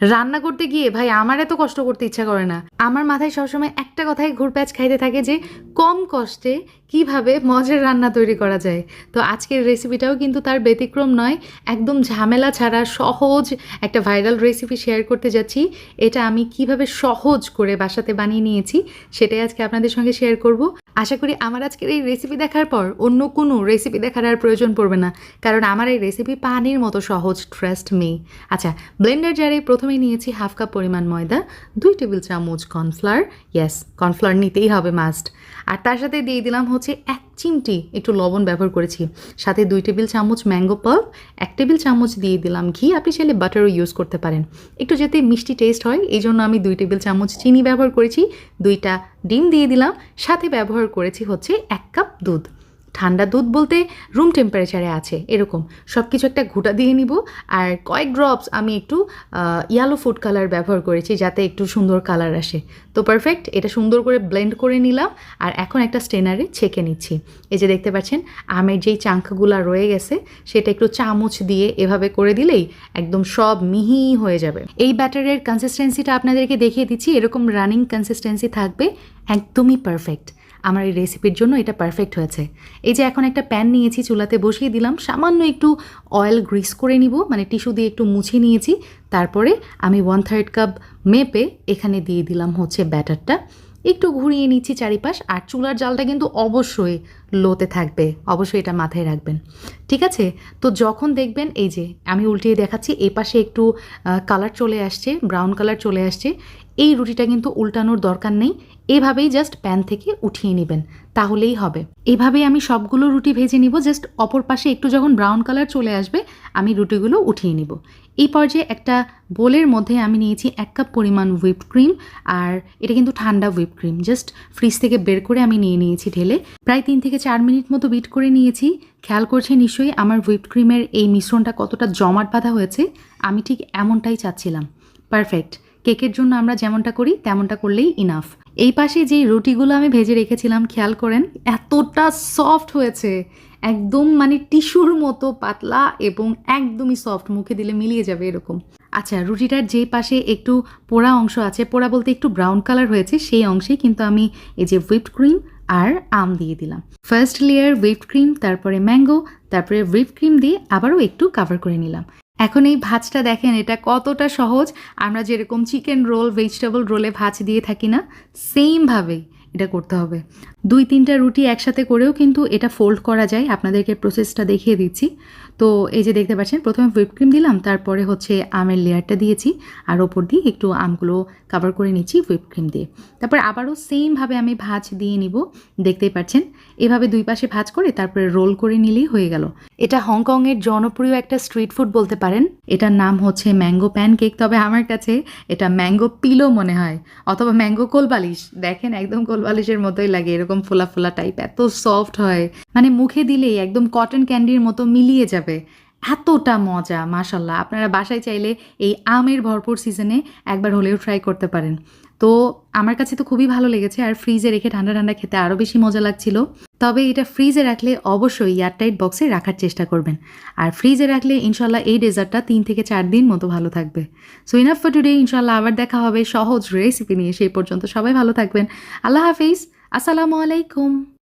রান্না করতে গিয়ে ভাই আমার এত কষ্ট করতে ইচ্ছা করে না। আমার মাথায় সবসময় একটা কথাই ঘুরপ্যাচ খাইতে থাকে যে, কম কষ্টে কীভাবে মজার রান্না তৈরি করা যায়? তো আজকের রেসিপিটাও কিন্তু তার ব্যতিক্রম নয়, একদম ঝামেলা ছাড়া সহজ একটা ভাইরাল রেসিপি শেয়ার করতে যাচ্ছি। এটা আমি কীভাবে সহজ করে বাসাতে বানিয়ে নিয়েছি, সেটাই আজকে আপনাদের সঙ্গে শেয়ার করব। আশা করি আমার আজকের এই রেসিপি দেখার পর অন্য কোনো রেসিপি দেখার আর প্রয়োজন পড়বে না, কারণ আমার এই রেসিপি পানির মতো সহজ ট্রাস্ট মি আচ্ছা ব্লেন্ডার জারে প্রথমে নিয়েছি হাফ কাপ পরিমাণ ময়দা, দুই টেবিল চামচ কর্নফ্লাওয়ার ইয়াস কর্নফ্লাওয়ার নিতেই হবে মাস্ট আর তার সাথে দিয়ে দিলাম হচ্ছে এক চিমটি একটু লবণ ব্যবহার করেছি। সাথে দুই টেবিল চামচ ম্যাঙ্গো পাল্প এক টেবিল চামচ দিয়ে দিলাম ঘি। আপনি চাইলে বাটারও ইউজ করতে পারেন। একটু যাতে মিষ্টি টেস্ট হয়, এই জন্য আমি দুই টেবিল চামচ চিনি ব্যবহার করেছি। দুইটা ডিম দিয়ে দিলাম। সাথে ব্যবহার করেছি হচ্ছে এক কাপ দুধ। ঠান্ডা দুধ বলতে রুম টেম্পারেচারে আছে, এরকম। সব কিছু একটা ঘুটা দিয়ে নিব, আর কয়েক ড্রপস আমি একটু ইয়ালো ফুড কালার ব্যবহার করেছি যাতে একটু সুন্দর কালার আসে। তো পারফেক্ট এটা সুন্দর করে ব্লেন্ড করে নিলাম, আর এখন একটা স্টেনারে ছেঁকে নিচ্ছি। এই যে দেখতে পাচ্ছেন, আমের যেই চাঙ্কগুলো রয়ে গেছে, সেটা একটু চামচ দিয়ে এভাবে করে দিলেই একদম সব মিহি হয়ে যাবে। এই ব্যাটারের কনসিস্টেন্সিটা আপনাদেরকে দেখিয়ে দিচ্ছি, এরকম রানিং কনসিস্টেন্সি থাকবে, একদমই পারফেক্ট আমার এই রেসিপির জন্য এটা পারফেক্ট হয়েছে। এই যে এখন একটা প্যান নিয়েছি চুলাতে বসিয়ে দিলাম, সামান্য একটু অয়েল গ্রিস করে নিব মানে টিস্যু দিয়ে একটু মুছে নিয়েছি। তারপরে আমি ওয়ান থার্ড কাপ মেপে এখানে দিয়ে দিলাম হচ্ছে ব্যাটারটা একটু ঘুরিয়ে নিচ্ছি চারিপাশ, আর চুলার জালটা কিন্তু অবশ্যই লোতে থাকবে, অবশ্যই এটা মাথায় রাখবেন। ঠিক আছে? তো যখন দেখবেন, এই যে আমি উল্টিয়ে দেখাচ্ছি, এ পাশে একটু কালার চলে আসছে ব্রাউন কালার চলে আসছে, এই রুটিটা কিন্তু উল্টানোর দরকার নেই। এভাবেই জাস্ট প্যান থেকে উঠিয়ে নেবেন, তাহলেই হবে। এভাবেই আমি সবগুলো রুটি ভেজে নিব জাস্ট অপর পাশে একটু যখন ব্রাউন কালার চলে আসবে, আমি রুটিগুলো উঠিয়ে নিব। এই পর্যায়ে একটা বোলের মধ্যে আমি নিয়েছি এক কাপ পরিমাণ হুইপ ক্রিম আর এটা কিন্তু ঠান্ডা হুইপ ক্রিম জাস্ট ফ্রিজ থেকে বের করে আমি নিয়ে নিয়েছি ঢেলে। প্রায় তিন থেকে চার মিনিট মতো বিট করে নিয়েছি। খেয়াল করছে নিশ্চয়ই আমার হুইপ ক্রিমের এই মিশ্রণটা কতটা জমাট বাঁধা হয়েছে। আমি ঠিক এমনটাই চাচ্ছিলাম। পারফেক্ট কেকের জন্য আমরা যেমনটা করি, তেমনটা করলেই ইনাফ এই পাশে যে রুটিগুলো আমি ভেজে রেখেছিলাম, খেয়াল করেন, এতটা সফট হয়েছে। একদম মানে টিস্যুর মতো পাতলা এবং একদমই সফট মুখে দিলে মিলিয়ে যাবে এরকম। আচ্ছা রুটিটার যে পাশে একটু পোড়া অংশ আছে, পোড়া বলতে একটু ব্রাউন কালার হয়েছে, সেই অংশেই কিন্তু আমি এই যে হুইপড ক্রিম আর আম দিয়ে দিলাম। ফার্স্ট লেয়ার হুইপড ক্রিম তারপরে ম্যাঙ্গো তারপরে হুইপ ক্রিম দিয়ে আবারও একটু কাভার করে নিলাম। এখন এই ভাজটা দেখেন, এটা কতটা সহজ। আমরা যেরকম চিকেন রোল ভেজিটেবল রোলে ভাজ দিয়ে থাকি না সেমভাবেই এটা করতে হবে। দুই তিনটা রুটি একসাথে করেও কিন্তু এটা ফোল্ড করা যায়। আপনাদেরকে প্রসেসটা দেখিয়ে দিচ্ছি। তো এই যে দেখতে পাচ্ছেন, প্রথমে হুইপ ক্রিম দিলাম, তারপরে হচ্ছে আমের লেয়ারটা দিয়েছি। আর ওপর দিয়ে একটু আমগুলো কাভার করে নিচ্ছি হুইপ ক্রিম দিয়ে। তারপর আবারও সেমভাবে আমি ভাজ দিয়ে নিব। দেখতেই পাচ্ছেন, এভাবে দুই পাশে ভাজ করে তারপরে রোল করে নিলেই হয়ে গেল। এটা হংকংয়ের জনপ্রিয় একটা স্ট্রিট ফুড বলতে পারেন। এটার নাম হচ্ছে ম্যাঙ্গো প্যানকেক। তবে আমার কাছে এটা ম্যাঙ্গো পিলো মনে হয়, অথবা ম্যাঙ্গো কোলবালিশ। দেখেন, একদম কোলবালিশের মতোই লাগে, এরকম ফোলা ফোলা টাইপ এত সফট হয়। মানে মুখে দিলেই একদম কটন ক্যান্ডির মতো মিলিয়ে যাবে। এতটা মজা মাশাল্লাহ আপনারা বাসায় চাইলে এই আমের ভরপুর সিজনে একবার হলেও ট্রাই করতে পারেন। তো আমার কাছে তো খুবই ভালো লেগেছে আর ফ্রিজে রেখে ঠান্ডা ঠান্ডা খেতে আরও বেশি মজা লাগছিল। তবে এটা ফ্রিজে রাখলে অবশ্যই এয়ারটাইট বক্সে রাখার চেষ্টা করবেন। আর ফ্রিজে রাখলে ইনশাল্লাহ এই ডেজার্টটা তিন থেকে চার দিন মতো ভালো থাকবে। সো ইনাফ ফর টুডে ইনশাল্লাহ আবার দেখা হবে সহজ রেসিপি নিয়ে। সেই পর্যন্ত সবাই ভালো থাকবেন। আল্লাহ হাফিজ। আসসালামু আলাইকুম।